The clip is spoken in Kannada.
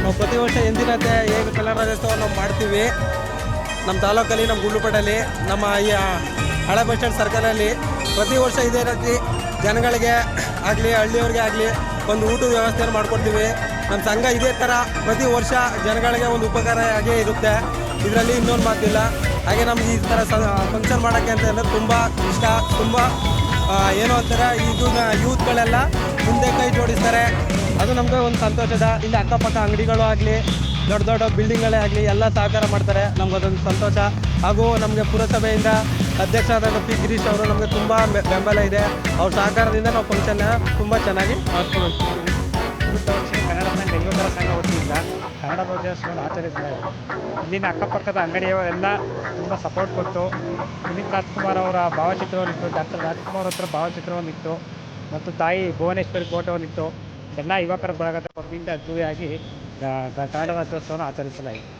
ನಾವು ಪ್ರತಿ ವರ್ಷ ಎಂದಿನಂತೆ ಹೇಗೆ ಕನ್ನಡ ರಾಜ್ಯೋತ್ಸವ ನಾವು ಮಾಡ್ತೀವಿ, ನಮ್ಮ ತಾಲೂಕಲ್ಲಿ, ನಮ್ಮ ಗುಂಡ್ಲುಪೇಟಲ್ಲಿ ನಮ್ಮ ಈ ಹಳೆ ಬಸ್ ಸ್ಟ್ಯಾಂಡ್ ಸರ್ಕಲಲ್ಲಿ ಪ್ರತಿ ವರ್ಷ ಇದೇ ರೀತಿ ಜನಗಳಿಗೆ ಆಗಲಿ, ಹಳ್ಳಿಯವ್ರಿಗೆ ಆಗಲಿ ಒಂದು ಊಟದ ವ್ಯವಸ್ಥೆಯನ್ನು ಮಾಡ್ಕೊಡ್ತೀವಿ. ನಮ್ಮ ಸಂಘ ಇದೇ ಥರ ಪ್ರತಿ ವರ್ಷ ಜನಗಳಿಗೆ ಒಂದು ಉಪಕಾರ ಆಗೇ ಇರುತ್ತೆ. ಇದರಲ್ಲಿ ಇನ್ನೊಂದು ಮಾತಿಲ್ಲ. ಹಾಗೆ ನಮ್ಗೆ ಈ ಥರ ಫಂಕ್ಷನ್ ಮಾಡೋಕ್ಕೆ ಅಂತ ಅಂದರೆ ತುಂಬ ಇಷ್ಟ. ತುಂಬ ಏನು ಅಂತಾರೆ ಇದು ಯೂತ್ಗಳೆಲ್ಲ ಮುಂದೆ ಕೈ ಜೋಡಿಸ್ತಾರೆ. ಅದು ನಮಗೆ ಒಂದು ಸಂತೋಷದ. ಇಲ್ಲಿ ಅಕ್ಕಪಕ್ಕ ಅಂಗಡಿಗಳು ಆಗಲಿ, ದೊಡ್ಡ ದೊಡ್ಡ ಬಿಲ್ಡಿಂಗ್ಗಳೇ ಆಗಲಿ, ಎಲ್ಲ ಸಹಕಾರ ಮಾಡ್ತಾರೆ. ನಮ್ಗೆ ಅದೊಂದು ಸಂತೋಷ. ಹಾಗೂ ನಮಗೆ ಪುರಸಭೆಯಿಂದ ಅಧ್ಯಕ್ಷರಾದ ಪಿ ಗಿರೀಶ್ ಅವರು ನಮಗೆ ತುಂಬ ಬೆಂಬಲ ಇದೆ. ಅವ್ರ ಸಹಕಾರದಿಂದ ನಾವು ಫಂಕ್ಷನ್ನ ತುಂಬ ಚೆನ್ನಾಗಿ ಮಾಡ್ಕೊಂಡು ಕನ್ನಡ ಯುವಕರ ಸಂಘ ರಾಜ್ಯೋತ್ಸವವನ್ನು ಇಲ್ಲಿನ ಅಕ್ಕಪಕ್ಕದ ಅಂಗಡಿಯವರೆಲ್ಲ ತುಂಬ ಸಪೋರ್ಟ್ ಕೊಟ್ಟು ಪುನೀತ್ ರಾಜ್ಕುಮಾರ್ ಅವರ ಭಾವಚಿತ್ರವನ್ನಿತ್ತು ಡಾಕ್ಟರ್ ರಾಜ್ಕುಮಾರ್ ಹತ್ರ ಭಾವಚಿತ್ರವನ್ನಿಟ್ಟು ಮತ್ತು ತಾಯಿ ಭುವನೇಶ್ವರಿ ಫೋಟೋವನ್ನಿಟ್ಟು ಎಲ್ಲ ಯುವಕರ ಬಳಗದ ವತಿಯಿಂದ ಅದ್ದೂರಿಯಾಗಿ ಕನ್ನಡ ರಾಜ್ಯೋತ್ಸವವನ್ನು ಆಚರಿಸಲಾಯಿತು.